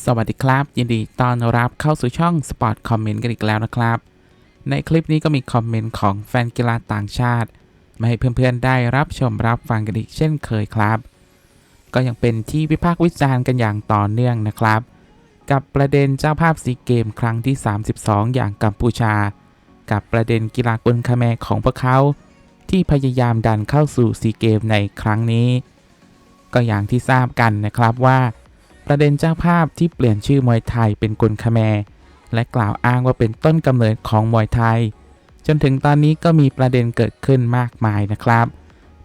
สวัสดีครับ ยินดีต้อนรับเข้าสู่ช่อง Sport Comment กันอีกแล้วนะครับ ในคลิปนี้ก็มีคอมเมนต์ของแฟนกีฬาต่างชาติ มาให้เพื่อนๆได้รับชมรับฟังกันอีกเช่นเคยครับ ก็ยังเป็นที่วิพากษ์วิจารณ์กันอย่างต่อเนื่องนะครับ กับประเด็นเจ้าภาพซีเกมครั้งที่ 32 อย่างกัมพูชา กับประเด็นกีฬากุนคาแมของพวกเขา ที่พยายามดันเข้าสู่ซีเกมในครั้งนี้ ก็อย่างที่ทราบกันนะครับว่า ประเด็นเจ้าภาพที่เปลี่ยนชื่อมวยไทยเป็นกุนคาแมและกล่าวอ้างว่าเป็นต้นกำเนิดของมวยไทย จนถึงตอนนี้ก็มีประเด็นเกิดขึ้นมากมายนะครับ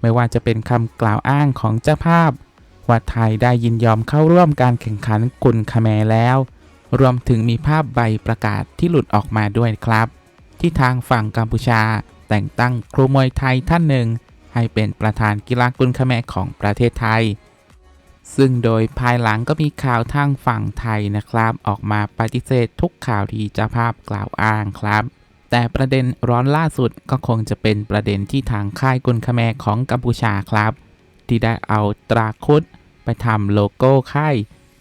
ไม่ว่าจะเป็นคำกล่าวอ้างของเจ้าภาพ ว่าไทยได้ยินยอมเข้าร่วมการแข่งขันกุนคาแมแล้ว รวมถึงมีภาพใบประกาศที่หลุดออกมาด้วยครับ ที่ทางฝั่งกัมพูชา แต่งตั้งครูมวยไทยท่านหนึ่ง ให้เป็นประธานกีฬากุนคาแมของประเทศไทย ซึ่งโดยภายหลังก็มีข่าวทางฝั่งไทยนะครับ ออกมาปฏิเสธทุกข่าวที่เจ้าภาพกล่าวอ้างครับ แต่ประเด็นร้อนล่าสุดก็คงจะเป็นประเด็นที่ทางค่ายกุนคแมของกัมพูชาครับ ที่ได้เอาตราคุดไปทำโลโก้ค่าย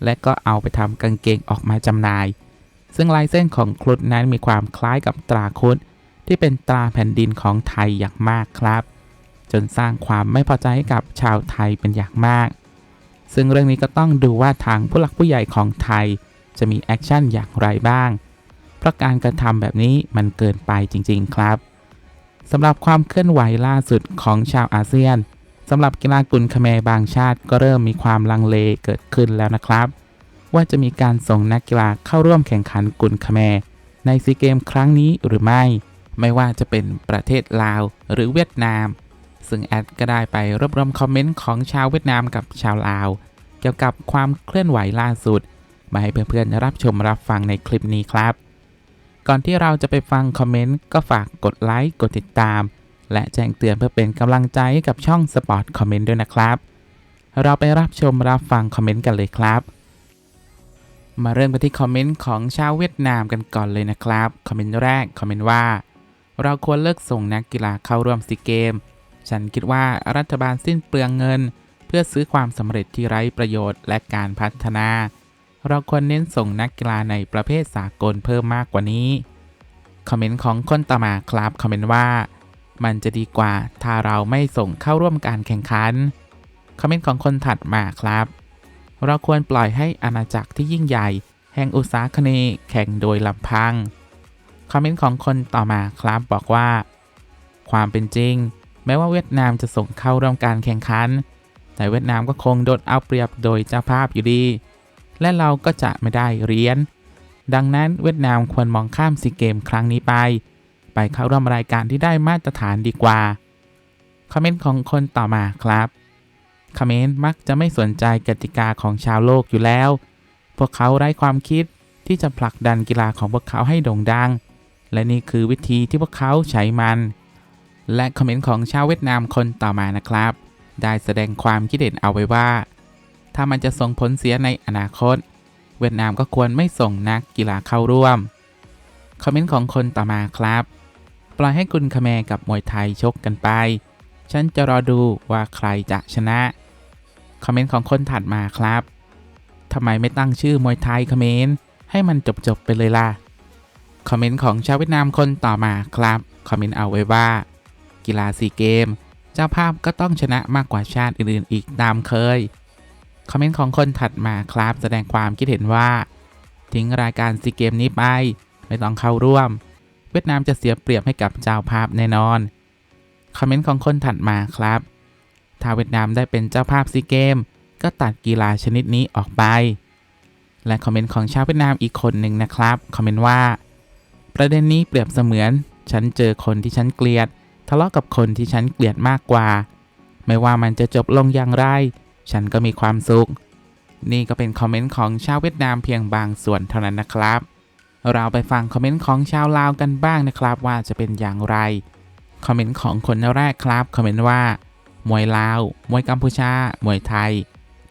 และก็เอาไปทำกางเกงออกมาจำหน่าย ซึ่งลายเส้นของครุฑนั้นมีความคล้ายกับตราคุดที่เป็นตราแผ่นดินของไทยอย่างมากครับ จนสร้างความไม่พอใจให้กับชาวไทยเป็นอย่างมาก ซึ่งเรื่องนี้ก็ต้องดูว่าทางผู้หลักผู้ใหญ่ของไทย จะมีแอคชั่นอย่างไรบ้าง เพราะการกระทำแบบนี้มันเกินไปจริง ๆ ครับสำหรับความเคลื่อนไหวล่าสุดของชาวอาเซียนสำหรับกีฬากุนคาแมบางชาติก็เริ่มมีความลังเลเกิดขึ้นแล้วนะครับ ว่าจะมีการส่งนักกีฬาเข้าร่วมแข่งขันกุนคาแมในซีเกมครั้งนี้หรือไม่ ไม่ว่าจะเป็นประเทศลาวหรือเวียดนาม ซึ่งแอดก็ได้ไปรวบรวมคอมเมนต์ของชาวเวียดนามกับชาวลาว เกี่ยวกับความเคลื่อนไหวล่าสุด มาให้เพื่อนๆรับชมรับฟังในคลิปนี้ครับ ก่อนที่เราจะไปฟังคอมเมนต์ก็ฝากกดไลค์กดติดตาม และแจ้งเตือนเพื่อเป็นกำลังใจให้กับช่อง Sport Comment ด้วยนะครับ เราไปรับชมรับฟังคอมเมนต์กันเลยครับมาเริ่มกันที่คอมเมนต์ของชาวเวียดนามกันก่อนเลยนะครับ คอมเมนต์แรกคอมเมนต์ว่า เราควรเลิกส่งนักกีฬาเข้าร่วมซีเกม ฉันคิดว่ารัฐบาลสิ้นเปลืองเงิน เพื่อซื้อความสำเร็จที่ไร้ประโยชน์และการพัฒนา เราควรเน้นส่งนักกีฬาในประเภทสากลเพิ่มมากกว่านี้ คอมเมนต์ของคนต่อมาครับคอมเมนต์ว่า มันจะดีกว่าถ้าเราไม่ส่งเข้าร่วมการแข่งขัน คอมเมนต์ของคนถัดมาครับ เราควรปล่อยให้อาณาจักรที่ยิ่งใหญ่ แห่งอุตสาคเนแข่งโดยลำพัง คอมเมนต์ของคนต่อมาครับบอกว่า ความเป็นจริง แม้ว่าเวียดนามจะส่งเข้าร่วมการแข่งขัน แต่เวียดนามก็คงโดนเอาเปรียบโดยเจ้าภาพอยู่ดี และเราก็จะไม่ได้เหรียญ ดังนั้นเวียดนามควรมองข้ามซีเกมครั้งนี้ไป ไปเข้าร่วมรายการที่ได้มาตรฐานดีกว่า คอมเมนต์ของคนต่อมาครับคอมเมนต์มักจะไม่สนใจกติกาของชาวโลกอยู่แล้ว พวกเขาไร้ความคิดที่จะผลักดันกีฬาของพวกเขาให้โด่งดัง และนี่คือวิธีที่พวกเขาใช้มัน และคอมเมนต์ของชาวเวียดนามคนต่อมานะครับ ได้แสดงความคิดเห็นเอาไว้ว่า ถ้ามันจะส่งผลเสียในอนาคต เวียดนามก็ควรไม่ส่งนักกีฬาเข้าร่วม คอมเมนต์ของคนต่อมาครับ ปล่อยให้กุนคาแมกับมวยไทยชกกันไป ฉันจะรอดูว่าใครจะชนะ คอมเมนต์ของคนถัดมาครับทำไมไม่ตั้งชื่อมวยไทยคอมเมนต์ให้มันจบๆไปเลยล่ะ คอมเมนต์ของชาวเวียดนามคนต่อมาครับ คอมเมนต์เอาไว้ว่า กีฬาซีเกม เจ้าภาพก็ต้องชนะมากกว่าชาติอื่นๆ อีกตามเคย คอมเมนต์ของคนถัดมาครับแสดงความคิดเห็นว่า ทิ้งรายการซีเกมนี้ไป ไม่ต้องเข้าร่วม เวียดนามจะเสียเปรียบให้กับเจ้าภาพแน่นอน คอมเมนต์ของคนถัดมาครับ ถ้าเวียดนามได้เป็นเจ้าภาพซีเกม ก็ตัดกีฬาชนิดนี้ออกไป และคอมเมนต์ของชาวเวียดนามอีกคนหนึ่งนะครับ คอมเมนต์ว่า ประเด็นนี้เปรียบเสมือนฉันเจอคนที่ฉันเกลียด ทะเลาะกับคนที่ฉันเกลียดมากกว่า ไม่ว่ามันจะจบลงอย่างไร ฉันก็มีความสุข นี่ก็เป็นคอมเมนต์ของชาวเวียดนามเพียงบางส่วนเท่านั้นนะครับ เราไปฟังคอมเมนต์ของชาวลาวกันบ้างนะครับว่าจะเป็นอย่างไร คอมเมนต์ของคนแรกครับ คอมเมนต์ว่า มวยลาว มวยกัมพูชา มวยไทย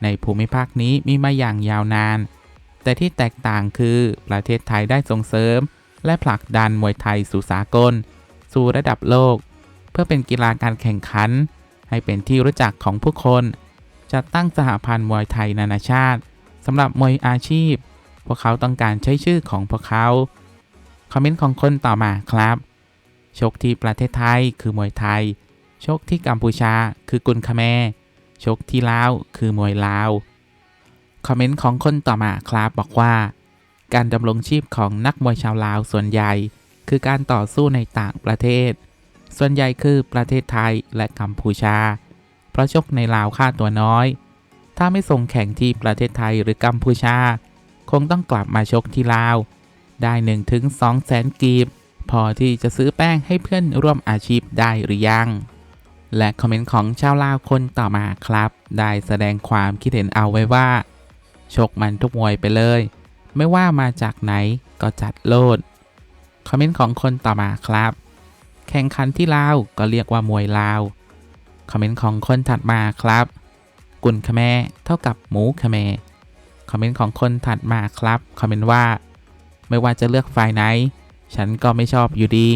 ในภูมิภาคนี้มีมาอย่างยาวนาน แต่ที่แตกต่างคือประเทศไทยได้ส่งเสริม และผลักดันมวยไทยสู่สากล สู่ระดับโลก พื่อเป็นกีฬาการแข่งขัน ให้เป็นที่รู้จักของผู้คน จัดตั้งสหพันธ์มวยไทยนานาชาติสำหรับมวยอาชีพ พวกเขาต้องการใช้ชื่อของพวกเขา คอมเมนต์ของคนต่อมาครับ ชกที่ประเทศไทยคือมวยไทย ชกที่กัมพูชาคือกุนคาแมชกที่ลาวคือมวยลาว คอมเมนต์ของคนต่อมาครับบอกว่า การดำรงชีพของนักมวยชาวลาวส่วนใหญ่ คือการต่อสู้ในต่างประเทศ ส่วนใหญ่คือประเทศไทยและกัมพูชา เพราะชกในลาวค่าตัวน้อย ถ้าไม่ส่งแข่งที่ประเทศไทยหรือกัมพูชา คงต้องกลับมาชกที่ลาว ได้1ถึง2แสนกีบ พอที่จะซื้อแป้งให้เพื่อนร่วมอาชีพได้หรือยัง และคอมเมนต์ของชาวลาวคนต่อมาครับ ได้แสดงความคิดเห็นเอาไว้ว่า ชกมันทุกมวยไปเลย ไม่ว่ามาจากไหนก็จัดโลด คอมเมนต์ของคนต่อมาครับ แข่งขันที่ลาวก็เรียกว่ามวยลาว คอมเมนต์ของคนถัดมาครับ กุนคแมเท่ากับหมูคแมคอมเมนต์ของคนถัดมาครับ คอมเมนต์ว่า ไม่ว่าจะเลือกฝ่ายไหน ฉันก็ไม่ชอบอยู่ดี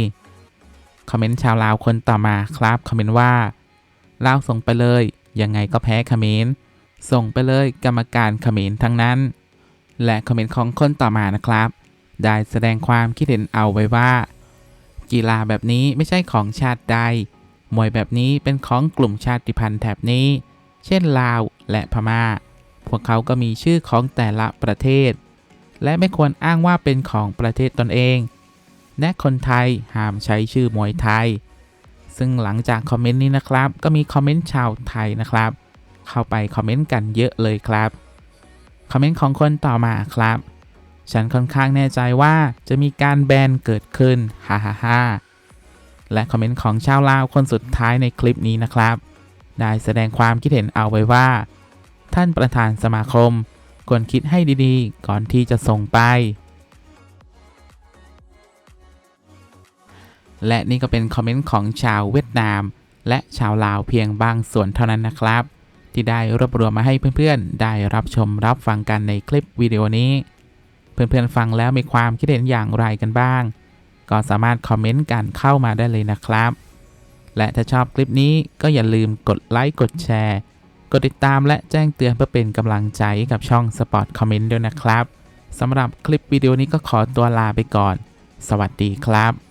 คอมเมนต์ชาวลาวคนต่อมาครับ คอมเมนต์ว่าลาวส่งไปเลย ยังไงก็แพ้เขมรส่งไปเลยกรรมการเขมรทั้งนั้น และคอมเมนต์ของคนต่อมานะครับ ได้แสดงความคิดเห็นเอาไว้ว่า กีฬาแบบนี้ไม่ใช่ของชาติใด มวยแบบนี้เป็นของกลุ่มชาติพันธุ์แถบนี้ เช่นลาวและพม่า พวกเขาก็มีชื่อของแต่ละประเทศ และไม่ควรอ้างว่าเป็นของประเทศตนเอง และคนไทยห้ามใช้ชื่อมวยไทย ซึ่งหลังจากคอมเมนต์นี้นะครับ ก็มีคอมเมนต์ชาวไทยนะครับ เข้าไปคอมเมนต์กันเยอะเลยครับ คอมเมนต์ของคนต่อมาครับ ฉันค่อนข้างแน่ใจว่าจะมีการแบนเกิดขึ้น ฮ่าฮ่าฮ่าและคอมเมนต์ของชาวลาวคนสุดท้ายในคลิปนี้นะครับ ได้แสดงความคิดเห็นเอาไว้ว่า ท่านประธานสมาคม ควรคิดให้ดีๆ ก่อนที่จะส่งไป และนี่ก็เป็นคอมเมนต์ของชาวเวียดนาม และชาวลาวเพียงบางส่วนเท่านั้นนะครับ ที่ได้รวบรวมมาให้เพื่อนๆ ได้รับชมรับฟังกันในคลิปวิดีโอนี้ เพื่อนๆฟังแล้วมีความคิดเห็นอย่างไรกันบ้าง ก็สามารถคอมเมนต์กันเข้ามาได้เลยนะครับ และถ้าชอบคลิปนี้ก็อย่าลืมกดไลค์กดแชร์ กดติดตามและแจ้งเตือนเพื่อเป็นกำลังใจให้กับช่อง Spot Comment ด้วยนะครับสำหรับคลิปวิดีโอนี้ก็ขอตัวลาไปก่อน สวัสดีครับ